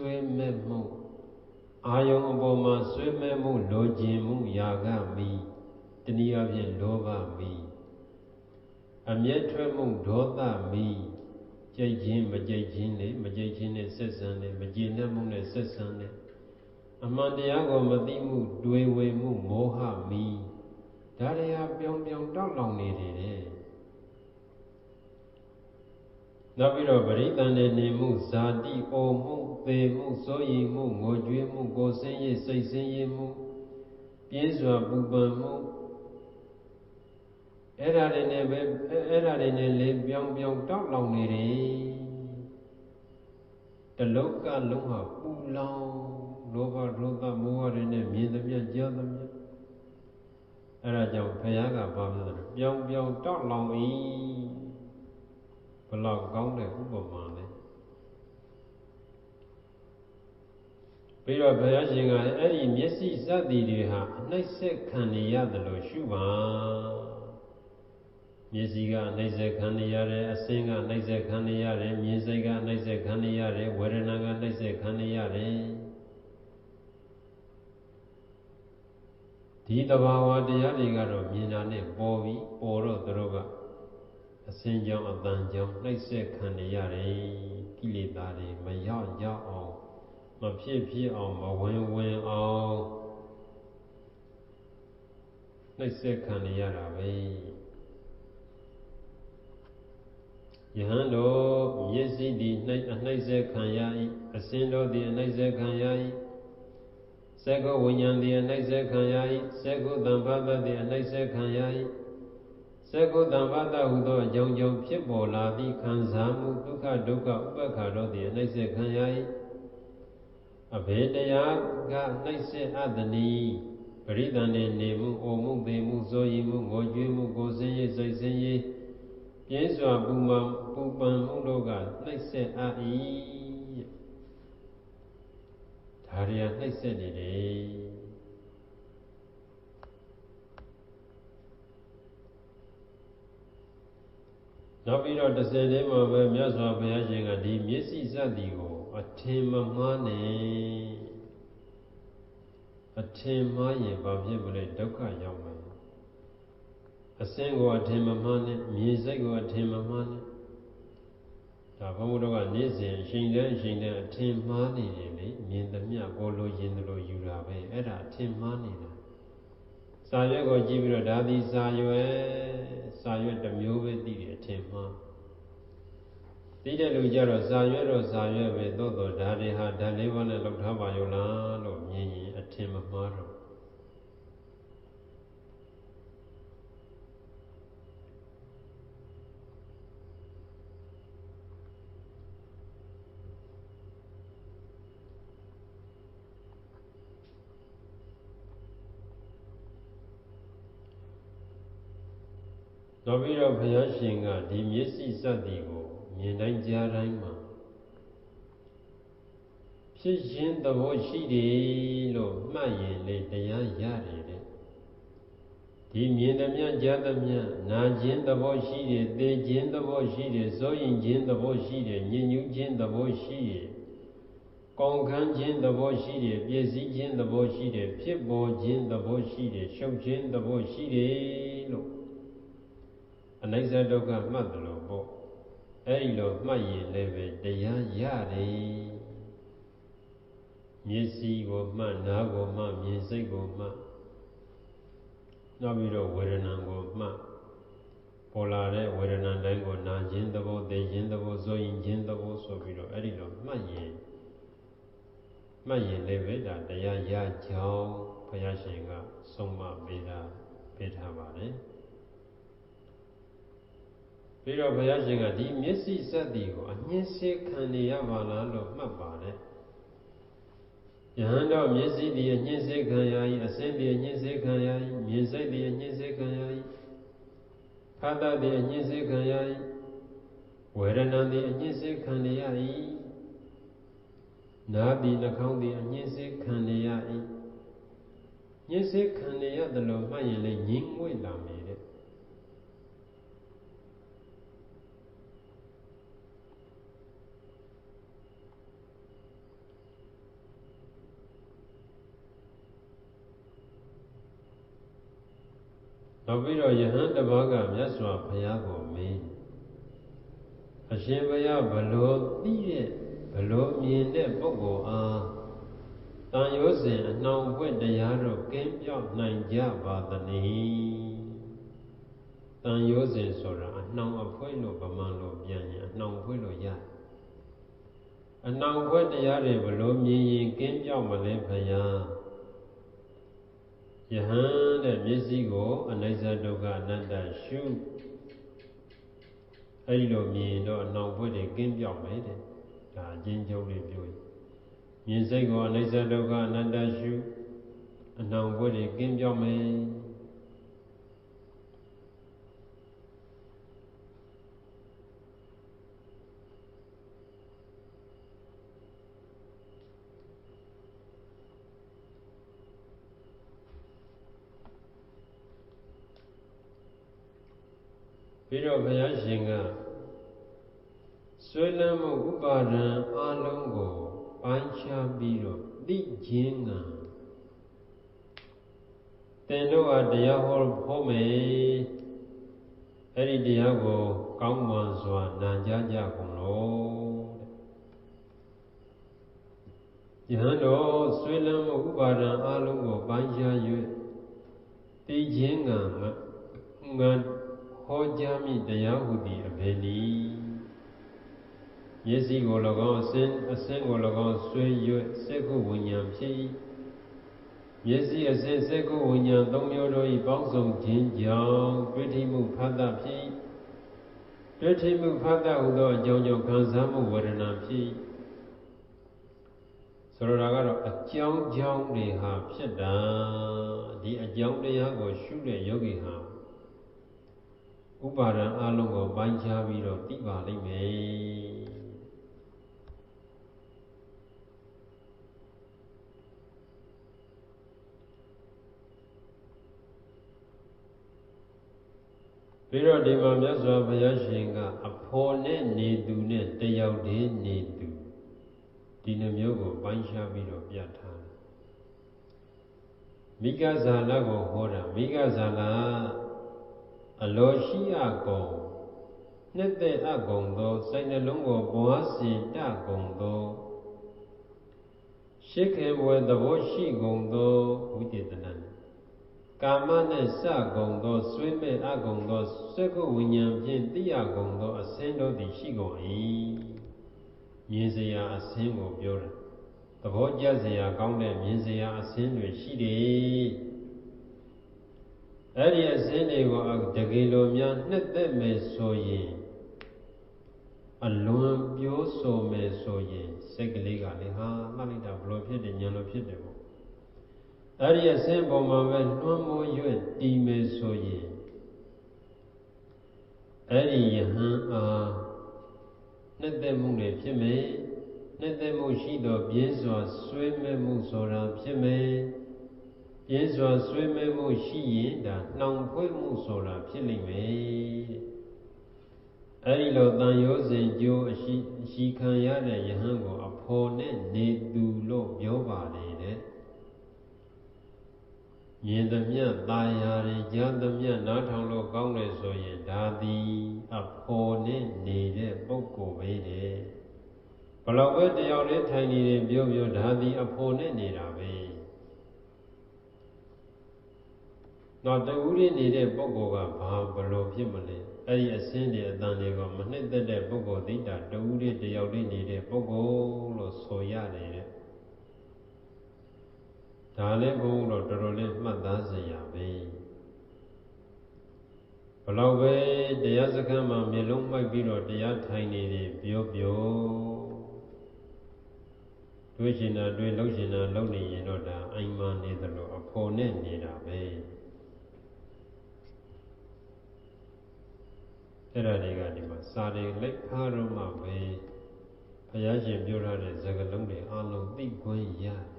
ဆွေးမဲ့မှုအာယုံအပေါ်မှာဆွေးမဲ့မှုလိုချင်မှုယာကမိတနည်းအားဖြင့်လောဘမိအမျက်ထွက်မှုဒေါသမီကြိတ်ခြင်းမကြိတ်ခြင်းနဲ့မကြိတ်ခြင်းနဲ့ဆက်ဆံတယ်မကျေနပ်မှုနဲ့ဆက်ဆံတယ်အမှန်တရားကိုမသိမှုတွေးဝေမှုမောဟမီဒါတွေဟာပြောင်ပြောင်တောက်လောင်နေတယ်တဲ့ နောက်ပြီးတော့ပရိသန်နေနေမှုဇာတိအိုမှုသေမှုစိုးရိမ်မှုငိုကြွေးမှုကိုယ်ဆင်းရဲစိတ်ဆင်းရဲမှုပြင်းစွာပူပန်မှုအဲ့ဒါတွေနဲ့ပဲအဲ့ဒါတွေနဲ့လေပြောင်ပြောင်တောက်လောင်နေတယ်တလောကလုံးဟာပူလောင်လောဘဒေါသမောဟတွေနဲ့မြင်သမျှကြားသမျှအဲ့ဒါကြောင့်ဘုရားကဘာပြောလဲပြောင်ပြောင်တောက်လောင်၏ ဘလောက်ကောင်းတဲ့ဥပမာလဲပြီးတော့ဘုရားရှင်ကအဲ့ဒီမျက်စိစသည်တွေဟာအနှိမ့်ဆက်ခံနေရတယ်လို့ရှုပါမျက်စိကနှိမ့်ဆက်ခံနေရတယ်အစင်းကနှိမ့်ဆက်ခံနေရတယ်မြင်စိတ်ကနှိမ့်ဆက်ခံနေရတယ်ဝေဒနာကနှိမ့်ဆက်ခံနေရတယ်ဒီတဘာဝတရားတွေကတော့မြင်တာနဲ့ပေါ်ပြီးပေါ်တော့သူတို့က အစင်းကြောင့်အတန်ကြောင့်နှိမ့်ဆက်ခံနေရတယ်ကိလေသာတွေမရောက်ရောက်အောင်မဖြစ်ဖြစ်အောင်မဝင်ဝင်အောင်နှိမ့်ဆက်ခံနေရတာပဲယဟန်တို့မျက်စိသည်နှိမ့်အနှိမ့်ဆက်ခံရ၏အစင်းတို့သည်အနှိမ့်ဆက်ခံရ၏စက္ကုဝိညာဉ်သည်အနှိမ့်ဆက်ခံရ၏စက္ကုတံဘာသသည်အနှိမ့်ဆက်ခံရ၏ စက္ကုတံဘာသဟုသောအကြောင်းကြောင့်ဖြစ်ပေါ်လာသည့်ခံစားမှုဒုက္ခဒုက္ခဥပ္ပခါတို့သည်အနှိမ့်ဆက်ခံရ၏အဘေတရားကနှိမ့်ဆက်အပ်သည်ပရိသန်နေနေမှုအိုမှုပေမှုစိုးရိမ်မှုငိုကြွေးမှုကိုယ်စင်းရေးစိတ်စင်းရေးပြင်းစွာပူမပူပန်မှုတို့ကနှိမ့်ဆက်အပ်၏ဒါရီယာနှိမ့်ဆက်နေတယ် နောက်ပြီးတော့တစ်စက်တည်းမှာပဲမြတ်စွာဘုရားရှင်ကဒီမျက်စိစသည်ကိုအထင်မမှားနဲ့အထင်မှားရင်ဘာဖြစ်မလဲဒုက္ခရောက်မယ်အစင်းကိုအထင်မမှားနဲ့မြင်စိတ်ကိုအထင်မမှားနဲ့ဒါဘုန်းဘုရားကနေ့စဉ်အချိန်တန်းအချိန်တန်းအထင်မှားနေတယ်လေမြင်သမျှပေါ်လို့ရင်လို့ယူတာပဲအဲ့ဒါအထင်မှားနေတာ စာရွက်ကိုကြည့်ပြီးတော့ဒါသည်စာရွက်စာရွက်တစ်မျိုးပဲသိတယ်အထင်မှားသိတဲ့လူကြတော့စာရွက်တော့စာရွက်ပဲသို့တော့ဒါတွေဟာဓာတ်လေးပါးနဲ့လောက်ထားပါရောလားလို့မြင်ရင်အထင်မမှား တော့နောက်ပြီးတော့ဘုရားရှင်ကဒီမျက်စိစသည်ကိုမြင်တိုင်းကြားတိုင်းမှာဖြစ်ခြင်းသဘောရှိတယ်လို့မှတ်ရင်လေတရားရတယ်တဲ့ဒီမြင်သမျှကြားသမျှနာခြင်းသဘောရှိတယ်သိခြင်းသဘောရှိတယ်စိုးရင်ခြင်းသဘောရှိတယ်ညဉ့်ညူးခြင်းသဘောရှိတယ်ကောင်းခန်းခြင်းသဘောရှိတယ်ပြည့်စည်ခြင်းသဘောရှိတယ်ဖြစ်ပေါ်ခြင်းသဘောရှိတယ်ရှုပ်ခြင်းသဘောရှိတယ်လို့ အနိစ္စဒုက္ခမှတ်တယ်လို့ပေါ့အဲ့ဒီလိုမှတ်ရင်လည်းပဲတရားရတယ်မျက်စိကိုမှတ်နားကိုမှတ်မြင်စိတ်ကိုမှတ်နောက်ပြီးတော့ဝေဒနာကိုမှတ်ပေါ်လာတဲ့ဝေဒနာတိုင်းကိုနာခြင်းသဘောသိခြင်းသဘောစိုးရင်ခြင်းသဘောဆိုပြီးတော့အဲ့ဒီလိုမှတ်ရင်မှတ်ရင်လည်းပဲဒါတရားရကြောင်းဘုရားရှင်ကဆုံးမပေးတာပေးထားပါတယ် ပြီးတော့ဘုရားရှင်ကဒီမျက်စိစက်တီကိုအမြင်စေခံနေရပါလားလို့မှတ်ပါတယ်ယဟန်တော့မျက်စိတည်းအညှင်းစေခံရ၏အစင်းတည်းအညှင်းစေခံရ၏မြင်စိတ်တည်းအညှင်းစေခံရ၏ဖတ်တတ်တည်းအညှင်းစေခံရ၏ဝေဒနာတည်းအညှင်းစေခံရ၏နားတည်းနှာခေါင်းတည်းအညှင်းစေခံရ၏ညှင်းစေခံရသလိုမှတ်ရင်လည်းငြိမ်ငွေ့လာမယ်တဲ့ နောက်ပြီးတော့ယဟန်တစ်ပါးကမြတ်စွာဘုရားကိုမေးအရှင်ဘုရားဘလို့သိတဲ့ဘလို့မြင်တဲ့ပုဂ္ဂိုလ်အားတန်ရောစဉ်အနှောင်ဘွဲ့တရားတို့ကင်းပြောက်နိုင်ကြပါသနည်းတန်ရောစဉ်ဆိုတာအနှောင်အဖွဲလို့ဗမာလိုပြန်ရင်အနှောင်ဖွဲလို့ရတယ်အနှောင်ဖွဲတရားတွေဘလို့မြင်ရင်ကင်းပြောက်မလဲဘုရား ယဟန်တဲ့မျက်စိကိုအနိစ္စဒုက္ခအနတ္တရှုအဲ့ဒီလိုမြင်တော့အနှောင်ဖွဲ့တွေကင်းပြောက်မယ်တဲ့ဒါအချင်းချုပ်လေးပြောရင်မြင်စိတ်ကိုအနိစ္စဒုက္ခအနတ္တရှုအနှောင်ဖွဲ့တွေကင်းပြောက်မယ် ပြီးတော့ဘုရားရှင်ကဆွေးလမ်းမှုဥပါဒံအလုံးကိုပိုင်းခြားပြီးတော့သိခြင်းကသင်တို့ဟာတရားဟောဟောမယ်အဲ့ဒီတရားကိုကောင်းမွန်စွာနာကြားကြကုန်လို့ယဟန်တော်ဆွေးလမ်းမှုဥပါဒံအလုံးကိုပိုင်းခြား၍သိခြင်းကငါ ဟောကြားမိတရားဟုသည်အဘယ်နည်းမျက်စိကို၎င်းအစင်းအစင်းကို၎င်းဆွေးရွက်စက္ခုဝိညာဉ်ဖြစ်၏မျက်စိအစင်းစက္ခုဝိညာဉ်သုံးမျိုးတို့၏ပေါင်းစုံခြင်းကြောင့်တွေ့ထိမှုဖတ်တာဖြစ်တွေ့ထိမှုဖတ်တာဟုသောအကြောင်းကြောင့်ခံစားမှုဝေဒနာဖြစ်ဆိုလိုတာကတော့အကြောင်းကြောင်းတွေဟာဖြစ်တာဒီအကြောင်းတရားကိုရှုတဲ့ယောဂီဟာ ဥပါဒံအလုံးကိုပိုင်းခြားပြီးတော့သိပါလိမ့်မယ်ပြီးတော့ဒီမှာမြတ်စွာဘုရားရှင်ကအဖော်နဲ့နေသူနဲ့တယောက်တည်းနေသူဒီနှမျိုးကိုပိုင်းခြားပြီးတော့ပြထားတယ်မိဂဇာလကိုဟောတာမိဂဇာလ အလောရှိအကုန်နှစ်သက်အကုန်သောစိတ်နှလုံးကိုဘွားစီတကုန်သောရှိခေဘွယ်သဘောရှိကုန်သောဝိတေသနာကာမနှင့်စကုန်သောဆွေးမဲ့အကုန်သောစက္ကုဝိညာဉ်ဖြင့်သိရကုန်သောအစင်းတို့သည်ရှိကုန်၏မြင်စရာအစင်းကိုပြောတာသဘောကျစရာကောင်းတဲ့မြင်စရာအစင်းတွေရှိတယ် အဲ့ဒီအစင်းတွေကိုတကယ်လို့များနှစ်သက်မယ်ဆိုရင်အလွန်ပြောဆိုမယ်ဆိုရင်စိတ်ကလေးကလည်းဟာမှတ်လိုက်တာဘလို့ဖြစ်တယ်ညာလို့ဖြစ်တယ်ပေါ့အဲ့ဒီအစင်းပေါ်မှာပဲနှွမ်းမိုးရွက်တည်မယ်ဆိုရင်အဲ့ဒီယဟန်အားနှစ်သက်မှုတွေဖြစ်မယ်နှစ်သက်မှုရှိတော့ပြင်းစွာဆွေးမဲ့မှုဆိုတာဖြစ်မယ် ပြင်းစွာဆွေးမဲမှုရှိရင်ဒါနှောင်ခွေးမှုဆိုတာဖြစ်လိမ့်မယ်အဲဒီလိုတန်ရောစဉ်ကျိုးအရှိရှိခံရတဲ့ယဟန်ကိုအဖော်နဲ့နေသူလို့ပြောပါလေတဲ့မြင်သမျှตาရာတွေကြားသမျှနားထောင်လို့ကောင်းတယ်ဆိုရင်ဒါသည်အဖော်နဲ့နေတဲ့ပုဂ္ဂိုလ်ပဲတဲ့ဘလောက်ပဲတယောက်နဲ့ထိုင်နေတယ်ပြောပြောဒါသည်အဖော်နဲ့နေတာပဲ တော့တူရင်းနေတဲ့ပုဂ္ဂိုလ်ကဘာဘလို့ဖြစ်မလဲအဲ့ဒီအစင်းတွေအတန်တွေကမနှစ်သက်တဲ့ပုဂ္ဂိုလ်သိတာတူရင်းတယောက်တည်းနေတဲ့ပုဂ္ဂိုလ်လို့ဆိုရတယ်တဲ့ဒါလည်းဘုန်းတော့တော်တော်လေးမှတ်သားစရာပဲဘလောက်ပဲတရားစခန်းမှာမျက်လုံးမိုက်ပြီးတော့တရားထိုင်နေတယ်ပြောပြောတွေးရှင်တာတွေးလှုပ်ရှင်တာလှုပ်နေရင်တော့ဒါအိမ်မာနေသလိုအဖို့နဲ့နေတာပဲ အဲ့ဒါတွေကဒီမှာစာတွေလိုက်ဖားတော့မှပဲဘုရားရှင်ပြောထားတဲ့စကားလုံးတွေအလုံးသိခွင့်ရတယ်